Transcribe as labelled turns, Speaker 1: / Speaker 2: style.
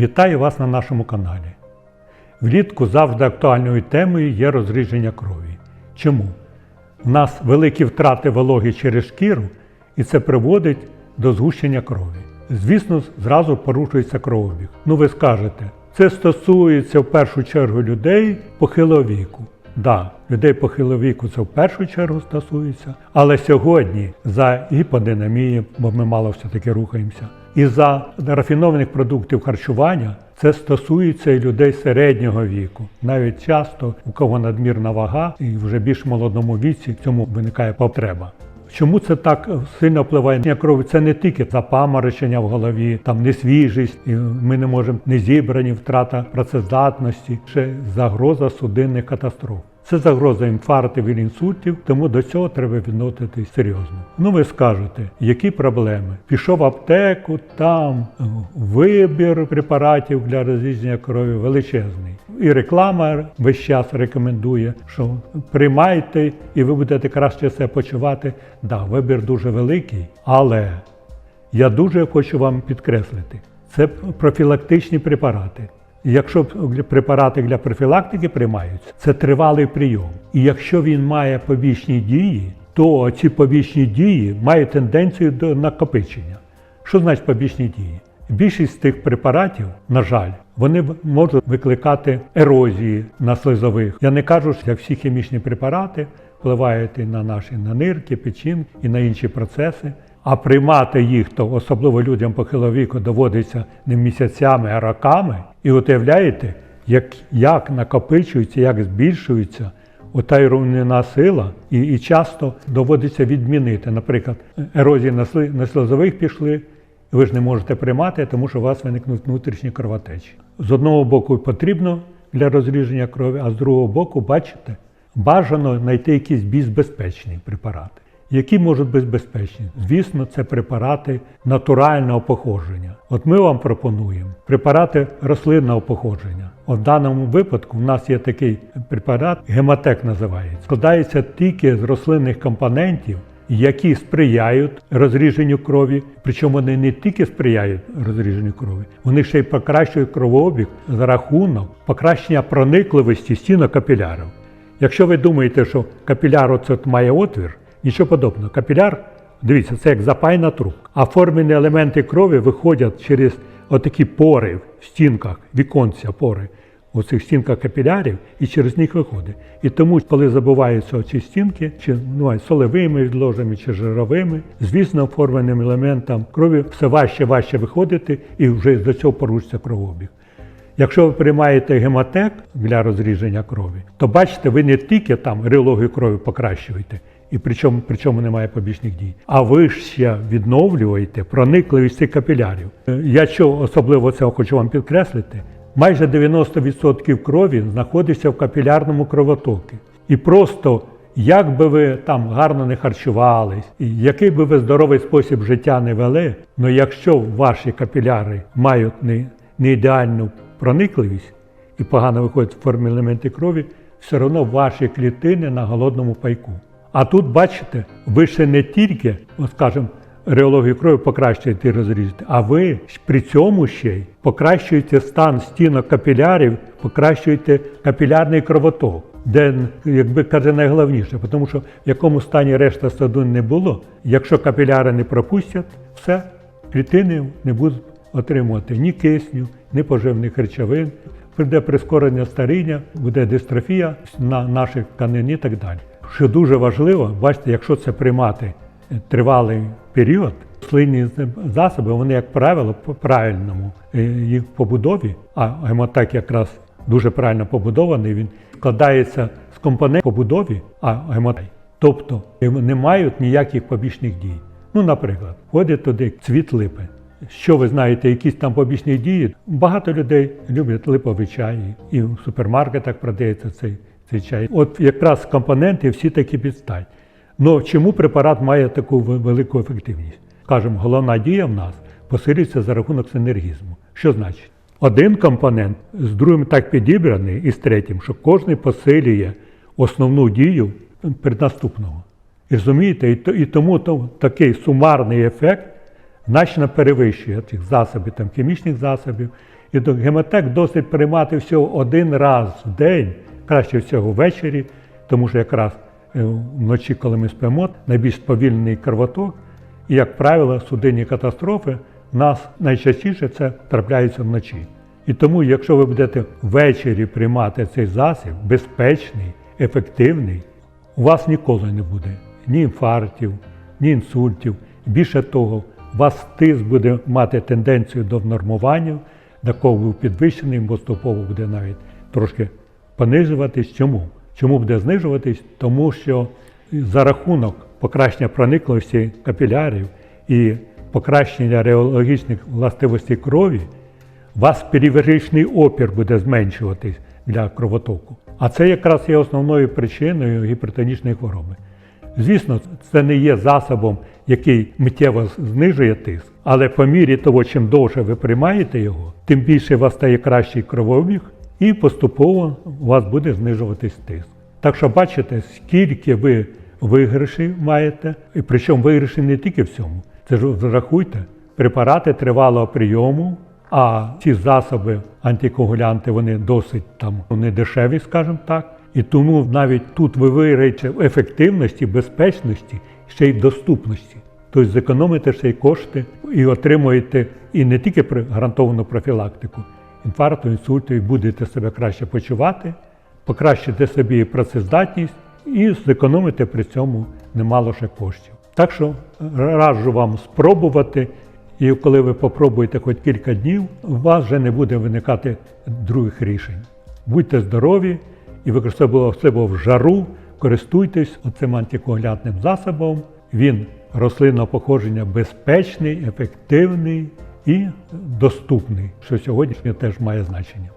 Speaker 1: Вітаю вас на нашому каналі. Влітку завжди актуальною темою є розрідження крові. Чому? У нас великі втрати вологи через шкіру, і це приводить до згущення крові. Звісно, зразу порушується кровообіг. Ну ви скажете, це стосується в першу чергу людей похилого віку. Да, людей похилого віку це в першу чергу стосується, але сьогодні за гіподинамії, бо ми мало все-таки рухаємося, і за рафінованих продуктів харчування це стосується і людей середнього віку. Навіть часто, у кого надмірна вага, і вже більш молодому віці цьому виникає потреба. Чому це так сильно впливає на кров? Це не тільки запаморочення в голові, там несвіжість, і ми не можемо не зібрані, втрата працездатності, ще загроза судинних катастроф. Це загроза інфарктів і інсультів, тому до цього треба відноситись серйозно. Ну ви скажете, які проблеми? Пішов в аптеку, там вибір препаратів для розрізнення крові величезний. І реклама весь час рекомендує, що приймайте і ви будете краще себе почувати. Да, вибір дуже великий, але я дуже хочу вам підкреслити, це профілактичні препарати. Якщо препарати для профілактики приймаються, це тривалий прийом. І якщо він має побічні дії, то ці побічні дії мають тенденцію до накопичення. Що значить побічні дії? Більшість тих препаратів, на жаль, вони можуть викликати ерозії на слизових. Я не кажу, що всі хімічні препарати впливають і на наші на нирки, печінки і на інші процеси. А приймати їх, то особливо людям похилого віку, доводиться не місяцями, а роками. І от уявляєте, як, як накопичується, як збільшується ота руйнівна сила, і, і часто доводиться відмінити. Наприклад, ерозії на, сльозових пішли, ви ж не можете приймати, тому що у вас виникнуть внутрішні кровотечі. З одного боку потрібно для розріження крові, а з другого боку, бачите, бажано знайти якісь більш безпечні препарати. Які можуть бути безпечні? Звісно, це препарати натурального походження. От ми вам пропонуємо препарати рослинного походження. От в даному випадку в нас є такий препарат, гематек називається. Складається тільки з рослинних компонентів, які сприяють розріженню крові. Причому вони не тільки сприяють розріженню крові, вони ще й покращують кровообіг за рахунок покращення проникливості стінок капілярів. Якщо ви думаєте, що капіляр оце має отвір, Нічого подобного. Капіляр, дивіться, це як запайна трубка. А формені елементи крові виходять через отакі пори в стінках, віконця, пори у цих стінках капілярів і через них виходить. І тому, коли забуваються ці стінки, чи ну, солевими відложами, чи жировими, звісно, форменим елементам крові все важче важче виходити і вже до цього порушиться кровообіг. Якщо ви приймаєте гематек для розріження крові, то бачите, ви не тільки там реологію крові покращуєте, і причому, причому немає побічних дій. А ви ж ще відновлюєте проникливість цих капілярів. Я що особливо це хочу вам підкреслити, майже 90% крові знаходиться в капілярному кровотокі. І просто як би ви там гарно не харчувались, який би ви здоровий спосіб життя не вели, але якщо ваші капіляри мають не, не ідеальну проникливість і погано виходять формі елементи крові, все одно ваші клітини на голодному пайку. А тут, бачите, ви ще не тільки, от скажімо, реологію крові покращуєте і розрізаєте, а ви при цьому ще й покращуєте стан стінок капілярів, покращуєте капілярний кровоток, де, якби каже, найголовніше, тому що в якому стані решта судин не було, якщо капіляри не пропустять, все, клітини не будуть отримувати ні кисню, ні поживних речовин, прийде прискорення старіння, буде дистрофія на наших тканин і так далі. Що дуже важливо, бачите, якщо це приймати тривалий період, рослинні засоби, вони, як правило, по правильному е, їх побудові, а гемотек якраз дуже правильно побудований, він складається з компонентів побудові, а гемотек. Тобто не мають ніяких побічних дій. Ну, наприклад, входить туди цвіт липи. Що ви знаєте, якісь там побічні дії? Багато людей люблять липовий чай, і в супермаркетах продається цей чай. От якраз компоненти всі такі підстать. Ну чому препарат має таку велику ефективність? Кажемо, головна дія в нас посилюється за рахунок синергізму. Що значить? Один компонент з другим так підібраний і з третім, що кожен посилює основну дію преднаступного. І розумієте, і тому то, такий сумарний ефект значно перевищує цих засобів, там, хімічних засобів І гемотек досить приймати всього один раз в день, краще всього ввечері, тому що якраз е, вночі, коли ми спимо, найбільш повільний кровоток, і, як правило, судинні катастрофи в нас найчастіше це трапляються вночі. І тому, якщо ви будете ввечері приймати цей засіб, безпечний, ефективний, у вас ніколи не буде ні інфарктів, ні інсультів. Більше того, у вас тиск буде мати тенденцію до нормування, до кого був підвищений, поступово буде навіть трошки понижуватись. Чому? Чому буде знижуватись? Тому що за рахунок покращення проникливості капілярів і покращення реологічних властивостей крові, вас периферичний опір буде зменшуватись для кровотоку. А це якраз є основною причиною гіпертонічної хвороби. Звісно, це не є засобом, який миттєво знижує тиск, але по мірі того, чим довше ви приймаєте його, тим більше у вас стає кращий кровообіг, і поступово у вас буде знижуватись тиск. Так що бачите, скільки ви виграшів маєте, і причому виграші не тільки в цьому. Це ж зрахуйте, препарати тривалого прийому, а ці засоби, антикоагулянти, вони досить там не дешеві, скажімо так. І тому навіть тут ви виграєте в ефективності, безпечності, ще й доступності. Тобто зекономите ще й кошти і отримуєте і не тільки гарантовану профілактику інфаркту, інсульту, і будете себе краще почувати, покращите собі працездатність і зекономите при цьому немало ще коштів. Так що раджу вам спробувати, і коли ви попробуєте хоч кілька днів, у вас вже не буде виникати других рішень. Будьте здорові і використовуйте в жару, користуйтесь оцим антикоагулянтним засобом. Він рослинного походження безпечний, ефективний і доступний, що сьогодні теж має значення.